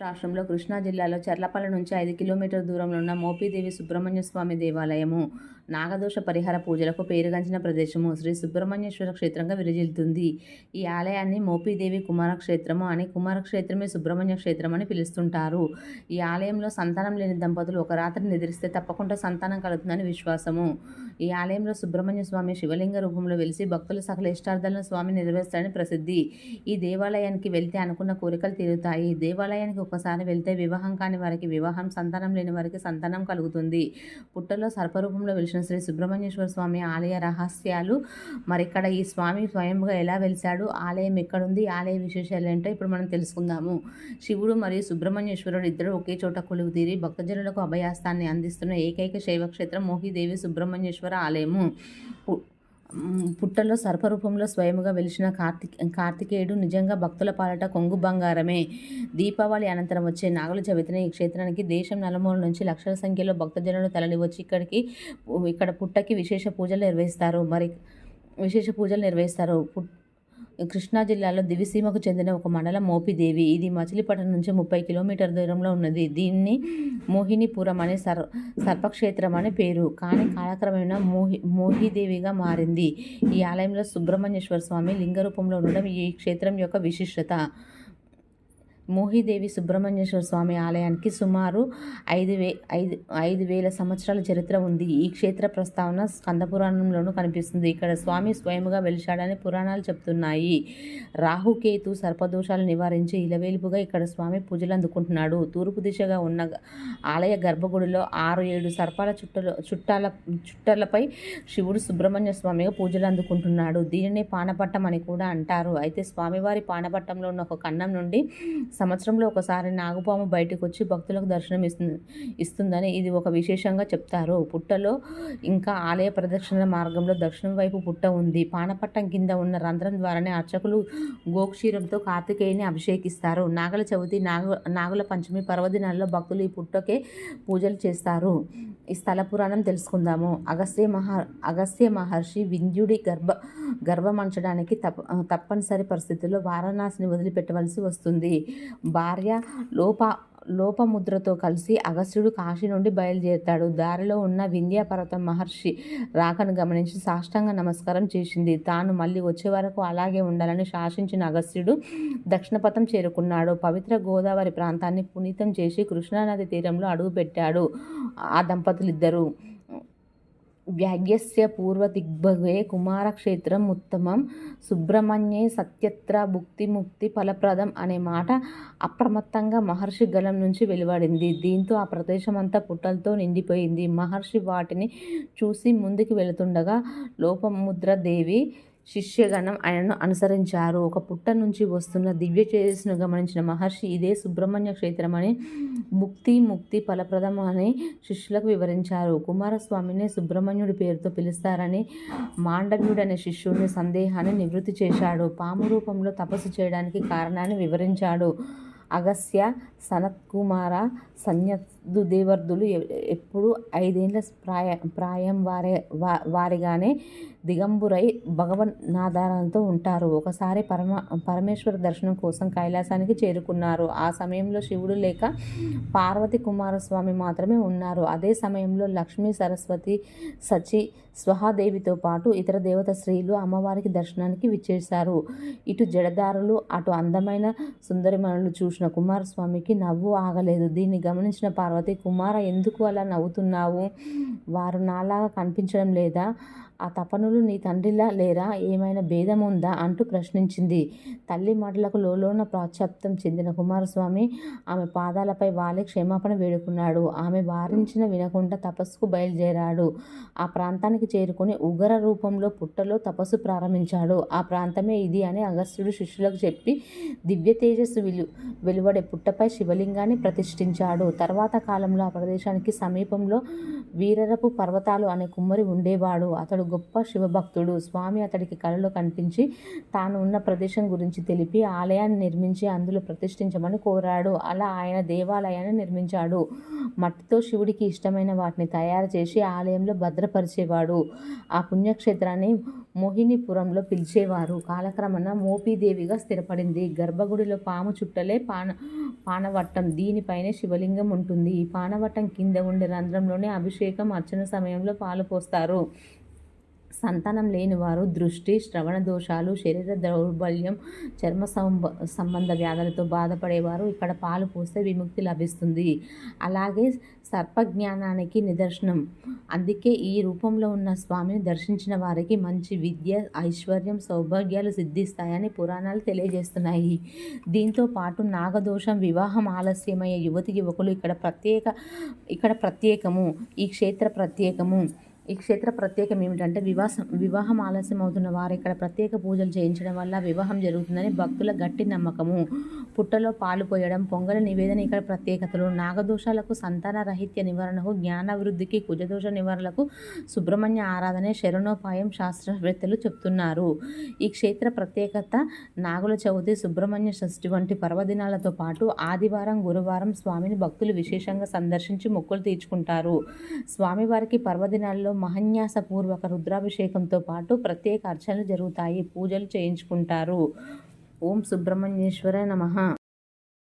రాష్ట్రంలో కృష్ణా జిల్లాలో చర్లపల్లి నుంచి ఐదు కిలోమీటర్ల దూరంలో ఉన్న మోపిదేవి సుబ్రహ్మణ్య స్వామి దేవాలయము. నాగదోష పరిహార పూజలకు పేరుగాంచిన ప్రదేశము శ్రీ సుబ్రహ్మణ్యేశ్వర క్షేత్రంగా విరజిల్లుతుంది. ఈ ఆలయాన్ని మోపిదేవి కుమారక్షేత్రము అని కుమారక్షేత్రమే సుబ్రహ్మణ్య క్షేత్రం అని పిలుస్తుంటారు. ఈ ఆలయంలో సంతానం లేని దంపతులు ఒక రాత్రి నిద్రిస్తే తప్పకుండా సంతానం కలుగుతుందని విశ్వాసము. ఈ ఆలయంలో సుబ్రహ్మణ్య స్వామి శివలింగ రూపంలో వెలిసి భక్తులు సకల ఇష్టార్థాలను స్వామి నెరవేరుస్తారని ప్రసిద్ధి. ఈ దేవాలయానికి వెళ్తే అనుకున్న కోరికలు తీరుతాయి. దేవాలయానికి ఒకసారి వెళ్తే వివాహం కాని వారికి వివాహం సంతానం లేని వారికి సంతానం కలుగుతుంది. పుట్టలో సర్పరూపంలో వెలిసిన శ్రీ సుబ్రహ్మణ్యేశ్వర స్వామి ఆలయ రహస్యాలు. మరి ఇక్కడ ఈ స్వామి స్వయంగా ఎలా వెలిశాడు? ఆలయం ఎక్కడుంది? ఆలయ విశేషాలు ఏంటో ఇప్పుడు మనం తెలుసుకుందాము. శివుడు మరియు సుబ్రహ్మణ్యేశ్వరుడు ఇద్దరు ఒకే చోట కొలువు తీరి భక్తజనులకు అభయాస్తాన్ని అందిస్తున్న ఏకైక శైవక్షేత్రం మోహిదేవి సుబ్రహ్మణ్యేశ్వర ఆలయము. పుట్టలో సర్పరూపంలో స్వయముగా వెలిసిన కార్తిక్ కార్తికేయుడు నిజంగా భక్తుల పాలట కొంగు బంగారమే. దీపావళి అనంతరం వచ్చే నాగుల చవితిన ఈ క్షేత్రానికి దేశం నలుమూల నుంచి లక్షల సంఖ్యలో భక్తజనులు తరలి వచ్చి ఇక్కడికి ఇక్కడ పుట్టకి విశేష పూజలు నిర్వహిస్తారు. మరి విశేష పూజలు నిర్వహిస్తారు. పుట్ కృష్ణా జిల్లాలో దివిసీమకు చెందిన ఒక మండలం మోపిదేవి. ఇది మచిలీపట్నం నుంచి ముప్పై కిలోమీటర్ దూరంలో ఉన్నది. దీన్ని మోహినిపురం అనే సర్ సర్పక్షేత్రం అని పేరు. కానీ కాలక్రమేణా మోహి మోహిదేవిగా మారింది. ఈ ఆలయంలో సుబ్రహ్మణ్యేశ్వర స్వామి లింగ రూపంలో ఉండడం ఈ క్షేత్రం యొక్క విశిష్టత. మోహిదేవి సుబ్రహ్మణ్యేశ్వర స్వామి ఆలయానికి సుమారు ఐదు వే ఐదు ఐదు వేల సంవత్సరాల చరిత్ర ఉంది. ఈ క్షేత్ర ప్రస్తావన స్కంద పురాణంలోనూ కనిపిస్తుంది. ఇక్కడ స్వామి స్వయముగా వెలిశాడని పురాణాలు చెప్తున్నాయి. రాహుకేతు సర్పదోషాలు నివారించి ఇలవేలుపుగా ఇక్కడ స్వామి పూజలు అందుకుంటున్నాడు. తూర్పు దిశగా ఉన్న ఆలయ గర్భగుడిలో ఆరు ఏడు సర్పాల చుట్టలు చుట్టాల చుట్టలపై శివుడు సుబ్రహ్మణ్య స్వామిగా పూజలు అందుకుంటున్నాడు. దీనినే పానపట్టం అని కూడా అంటారు. అయితే స్వామివారి పానపట్టంలో ఉన్న ఒక కన్నం నుండి సంవత్సరంలో ఒకసారి నాగుపాము బయటకు వచ్చి భక్తులకు దర్శనం ఇస్తుంది ఇస్తుందని ఇది ఒక విశేషంగా చెప్తారు. పుట్టలో ఇంకా ఆలయ ప్రదక్షిణ మార్గంలో దక్షిణం వైపు పుట్ట ఉంది. పానపట్టం కింద ఉన్న రంధ్రం ద్వారానే అర్చకులు గోక్షీరంతో కార్తికేయుని అభిషేకిస్తారు. నాగల చవితి నాగు నాగుల పంచమి పర్వదినాల్లో భక్తులు ఈ పుట్టకే పూజలు చేస్తారు. ఈ స్థల పురాణం తెలుసుకుందాము. అగస్త్య మహా అగస్త్య మహర్షి వింధ్యుడి గర్భ గర్భమంచడానికి తప్ప తప్పనిసరి పరిస్థితుల్లో వారణాసిని వదిలిపెట్టవలసి వస్తుంది. భార్య లోప లోపముద్రతో కలిసి అగస్త్యుడు కాశీ నుండి బయలుదేరుతాడు. దారిలో ఉన్న వింధ్యాపర్వతం మహర్షి రాకను గమనించి సాష్టాంగ నమస్కారం చేసింది. తాను మళ్ళీ వచ్చే వరకు అలాగే ఉండాలని శాసించిన అగస్త్యుడు దక్షిణపథం చేరుకున్నాడు. పవిత్ర గోదావరి ప్రాంతాన్ని పునీతం చేసి కృష్ణానది తీరంలో అడుగుపెట్టాడు ఆ దంపతులిద్దరూ. వ్యాగ్యస్య పూర్వదిగ్భగే కుమారక్షేత్రం ఉత్తమం సుబ్రహ్మణ్యే సత్యత్ర భుక్తి ముక్తి ఫలప్రదం అనే మాట అప్రమత్తంగా మహర్షి గలం నుంచి వెలువడింది. దీంతో ఆ ప్రదేశం అంతా పుట్టలతో నిండిపోయింది. మహర్షి వాటిని చూసి ముందుకు వెళుతుండగా లోపముద్రదేవి శిష్యగణం ఆయనను అనుసరించారు. ఒక పుట్ట నుంచి వస్తున్న దివ్య తేజస్సును గమనించిన మహర్షి ఇదే సుబ్రహ్మణ్య క్షేత్రం అని ముక్తి ముక్తి ఫలప్రదం అని శిష్యులకు వివరించారు. కుమారస్వామిని సుబ్రహ్మణ్యుడి పేరుతో పిలుస్తారని మాండవ్యుడు అనే శిష్యుడిని సందేహాన్ని నివృత్తి చేశాడు. పాము రూపంలో తపస్సు చేయడానికి కారణాన్ని వివరించాడు. అగస్య సనత్కుమార సన్యద్దు దేవర్ధులు ఎ- ఎప్పుడు ఐదేళ్ళ ప్రాయ ప్రాయం వారే వారిగానే దిగంబురై భగవన్నాధారంతో ఉంటారు. ఒకసారి పరమ పరమేశ్వర దర్శనం కోసం కైలాసానికి చేరుకున్నారు. ఆ సమయంలో శివుడు లేక పార్వతి కుమారస్వామి మాత్రమే ఉన్నారు. అదే సమయంలో లక్ష్మీ సరస్వతి సచి స్వహాదేవితో పాటు ఇతర దేవత స్త్రీలు అమ్మవారికి దర్శనానికి విచ్చేశారు. ఇటు జడదారులు అటు అందమైన సుందరిమణులు చూసిన కుమారస్వామికి నవ్వు ఆగలేదు. దీన్ని గమనించిన పార్వతి కుమార ఎందుకు అలా నవ్వుతున్నావు? వారు నాలాగా కనిపించడం లేదా? ఆ తపను తపనులు నీ తండ్రిలా లేరా? ఏమైనా భేదం ఉందా అంటూ ప్రశ్నించింది. తల్లి మాటలకు లోలోన ప్రాచ్యాప్తం చెందిన కుమారస్వామి ఆమె పాదాలపై వాలి క్షమాపణ వేడుకున్నాడు. ఆమె వారించిన వినకుండా తపస్సుకు బయలుదేరాడు. ఆ ప్రాంతానికి చేరుకుని ఉగ్ర రూపంలో పుట్టలో తపస్సు ప్రారంభించాడు. ఆ ప్రాంతమే ఇది అని అగస్త్యుడు శిష్యులకు చెప్పి దివ్య తేజస్సు విలు వెలువడే పుట్టపై శివలింగాన్ని ప్రతిష్ఠించాడు. తర్వాత కాలంలో ఆ ప్రదేశానికి సమీపంలో వీరరపు పర్వతాలు అనే కుమ్మరి ఉండేవాడు. అతడు గొప్ప శివభక్తుడు. స్వామి అతడికి కలలో కనిపించి తాను ఉన్న ప్రదేశం గురించి తెలిపి ఆలయాన్ని నిర్మించి అందులో ప్రతిష్ఠించమని కోరాడు. అలా ఆయన దేవాలయాన్ని నిర్మించాడు. మట్టితో శివుడికి ఇష్టమైన వాటిని తయారు చేసి ఆలయంలో భద్రపరిచేవాడు. ఆ పుణ్యక్షేత్రాన్ని మోహినిపురంలో పిలిచేవారు. కాలక్రమణ మోపీదేవిగా స్థిరపడింది. గర్భగుడిలో పాము చుట్టలే పాన పానవట్టం. దీనిపైనే శివలింగం ఉంటుంది. ఈ పానవట్టం కింద ఉండే రంధ్రంలోనే అభిషేకం, అర్చన సమయంలో పాలు పోస్తారు. సంతానం లేనివారు దృష్టి, శ్రవణ దోషాలు, శరీర దౌర్బల్యం, చర్మ సంబంధ వ్యాధులతో బాధపడేవారు ఇక్కడ పాలు పోస్తే విముక్తి లభిస్తుంది. అలాగే సర్పజ్ఞానానికి నిదర్శనం. అందుకే ఈ రూపంలో ఉన్న స్వామిని దర్శించిన వారికి మంచి విద్య, ఐశ్వర్యం, సౌభాగ్యాలు సిద్ధిస్తాయని పురాణాలు తెలియజేస్తున్నాయి. దీంతో పాటు నాగదోషం, వివాహం ఆలస్యమయ్యే యువతి యువకులు ఇక్కడ ప్రత్యేక ఇక్కడ ప్రత్యేకము. ఈ క్షేత్ర ప్రత్యేకము. ఈ క్షేత్ర ప్రత్యేకం ఏమిటంటే వివాసం వివాహం ఆలస్యం అవుతున్న వారు ఇక్కడ ప్రత్యేక పూజలు చేయించడం వల్ల వివాహం జరుగుతుందని భక్తుల గట్టి నమ్మకము. పుట్టలో పాలు పోయడం, పొంగలి నివేదన ఇక్కడ ప్రత్యేకతలు. నాగదోషాలకు, సంతాన రహిత్య నివారణకు, జ్ఞానాభివృద్ధికి, కుజదోష నివారణకు సుబ్రహ్మణ్య ఆరాధనే శరణోపాయం శాస్త్రవేత్తలు చెప్తున్నారు ఈ క్షేత్ర ప్రత్యేకత నాగుల చవితి, సుబ్రహ్మణ్య షష్ఠి వంటి పర్వదినాలతో పాటు ఆదివారం, గురువారం స్వామిని భక్తులు విశేషంగా సందర్శించి మొక్కులు తీర్చుకుంటారు. స్వామివారికి పర్వదినాల్లో మహన్యాసపూర్వక రుద్రాభిషేకంతో పాటు ప్రత్యేక అర్చనలు జరుగుతాయి. పూజలు చేయించుకుంటారు. ఓం సుబ్రహ్మణ్యేశ్వర నమః